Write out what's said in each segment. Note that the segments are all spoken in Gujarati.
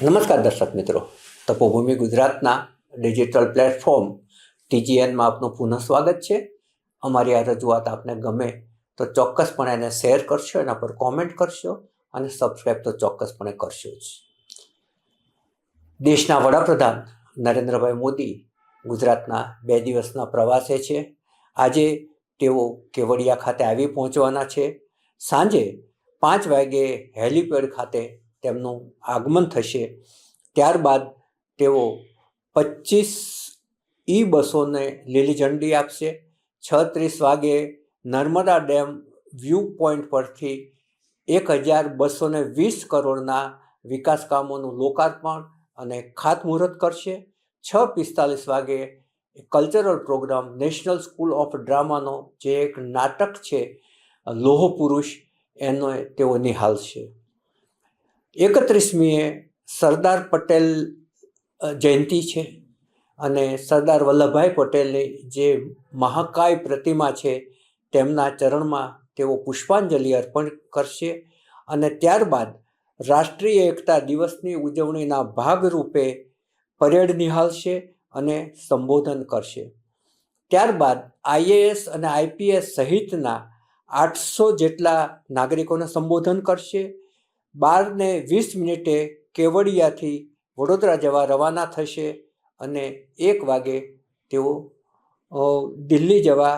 નમસ્કાર દર્શક મિત્રો. તપોભૂમિ ગુજરાતના ડિજિટલ પ્લેટફોર્મ ટીજીએનમાં આપનું પુનઃ સ્વાગત છે. અમારી આ રજૂઆત આપને ગમે તો ચોક્કસપણે એને શેર કરશો, એના પર કોમેન્ટ કરશો અને સબસ્ક્રાઈબ તો ચોક્કસપણે કરશો જ. દેશના વડાપ્રધાન નરેન્દ્રભાઈ મોદી ગુજરાતના બે દિવસના પ્રવાસે છે. આજે તેઓ કેવડિયા ખાતે આવી પહોંચવાના છે. સાંજે પાંચ વાગે હેલિપેડ ખાતે તેમનું આગમન થશે. ત્યારબાદ તેઓ પચીસ ઈ બસોને લીલી ઝંડી આપશે. છત્રીસ વાગે નર્મદા ડેમ વ્યૂ પોઈન્ટ પરથી એક હજાર બસોને વીસ કરોડના વિકાસ કામોનું લોકાર્પણ અને ખાતમુહૂર્ત કરશે. છ પિસ્તાલીસ વાગે cultural programme National School of ડ્રામાનો જે એક નાટક છે લોહ પુરુષ એનો તેઓ નિહાળશે એકત્રીસમીએ સરદાર પટેલ જયંતિ છે. અને સરદાર વલ્લભભાઈ પટેલની જે મહાકાય પ્રતિમા છે, તેમના ચરણમાં તેઓ પુષ્પાંજલિ અર્પણ કરશે. અને ત્યારબાદ રાષ્ટ્રીય એકતા દિવસની ઉજવણીના ભાગરૂપે પરેડ નિહાળશે અને સંબોધન કરશે. ત્યારબાદ આઈએએસ અને આઈપીએસ સહિતના આઠસો જેટલા નાગરિકોને સંબોધન કરશે. બાર ને વીસ મિનિટે કેવડિયાથી વડોદરા જવા રવાના થશે અને એક વાગે તેઓ દિલ્હી જવા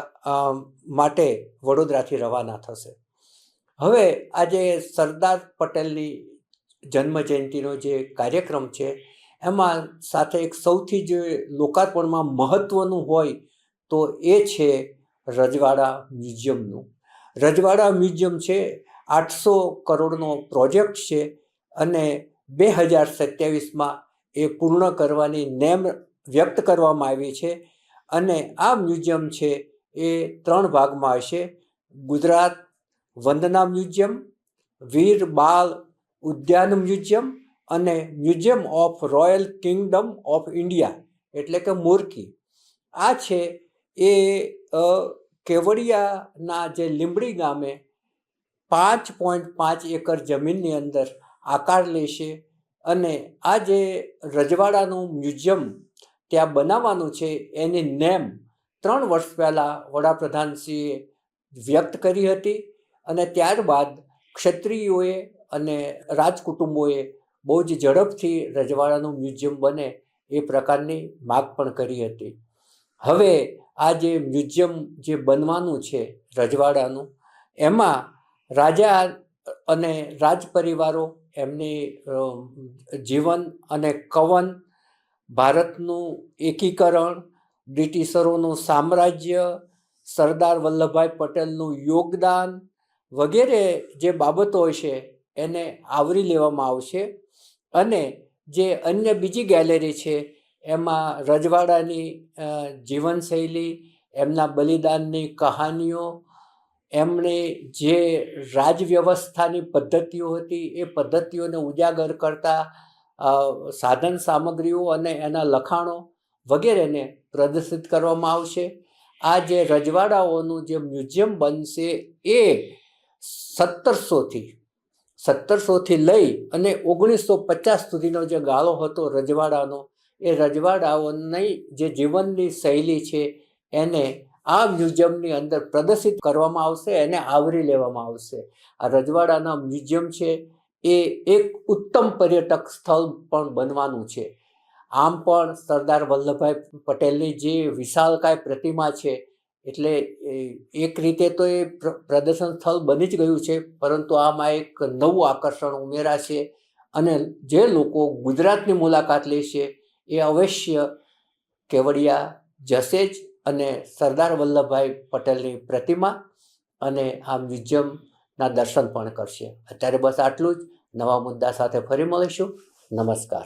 માટે વડોદરાથી રવાના થશે. હવે આજે સરદાર પટેલની જન્મ જયંતિનો જે કાર્યક્રમ છે, એમાં સાથે એક સૌથી જે લોકાર્પણમાં મહત્ત્વનું હોય તો એ છે રજવાડા મ્યુઝિયમનું. રજવાડા મ્યુઝિયમ છે આઠસો કરોડનો પ્રોજેક્ટ છે અને બે હજાર સત્યાવીસમાં એ પૂર્ણ કરવાની નેમ વ્યક્ત કરવામાં આવી છે અને આ મ્યુઝિયમ છે એ ત્રણ ભાગમાં હશે. ગુજરાત વંદના મ્યુઝિયમ, વીર બાલ ઉદ્યાન મ્યુઝિયમ અને museum of Royal Kingdom of India એટલે કે મોરકી આ છે એ કેવડિયાના જે લીંબડી ગામે પાંચ પોઈન્ટ પાંચ એકર જમીનની અંદર આકાર લેશે અને આ જે રજવાડાનું મ્યુઝિયમ ત્યાં બનાવવાનું છે, એની નેમ ત્રણ વર્ષ પહેલાં વડાપ્રધાનશ્રીએ વ્યક્ત કરી હતી અને ત્યારબાદ ક્ષત્રિયોએ અને રાજકુટુંબોએ બહુ જ ઝડપથી રજવાડાનું મ્યુઝિયમ બને એ પ્રકારની માગ પણ કરી હતી. હવે આ જે મ્યુઝિયમ જે બનવાનું છે રજવાડાનું, એમાં રાજા અને રાજ પરિવારો એમની જીવન અને કવન, ભારતનું એકીકરણ, બ્રિટિશરોનું સામ્રાજ્ય, સરદાર વલ્લભભાઈ પટેલનું યોગદાન વગેરે જે બાબતો છે એને આવરી લેવામાં આવશે. અને જે અન્ય બીજી ગેલેરી છે એમાં રજવાડાની જીવનશૈલી, એમના બલિદાનની કહાનીઓ એમણે જે રાજ વ્યવસ્થાની પદ્ધતિઓ હતી, એ પદ્ધતિઓને ઉજાગર કરતા સાધન સામગ્રીઓ અને એના લખાણો વગેરેને પ્રદર્શિત કરવામાં આવશે. આ જે રજવાડાઓનું જે મ્યુઝિયમ બનશે, એ સત્તરસોથી સત્તરસોથી લઈ અને ઓગણીસો પચાસ સુધીનો જે ગાળો હતો રજવાડાનો, એ રજવાડાઓની જે જીવનની શૈલી છે, એને આ મ્યુઝિયમની અંદર પ્રદર્શિત કરવામાં આવશે એને આવરી લેવામાં આવશે. આ રજવાડાના મ્યુઝિયમ છે. એ એક ઉત્તમ પર્યટક સ્થળ પણ બનવાનું છે. આમ પણ સરદાર વલ્લભભાઈ પટેલની જે વિશાળકાય પ્રતિમા છે, એટલે એક રીતે તો એ પ્ર- પ્રદર્શન સ્થળ બની જ ગયું છે, પરંતુ આમાં એક નવું આકર્ષણ ઉમેરાશે અને જે લોકો ગુજરાતની મુલાકાત લેશે એ અવશ્ય કેવડિયા જશે જ. અને સરદાર વલ્લભભાઈ પટેલની પ્રતિમા અને આ મ્યુઝિયમના દર્શન પણ કરશે. અત્યારે બસ આટલું જ. નવા મુદ્દા સાથે ફરી મળીશું. નમસ્કાર.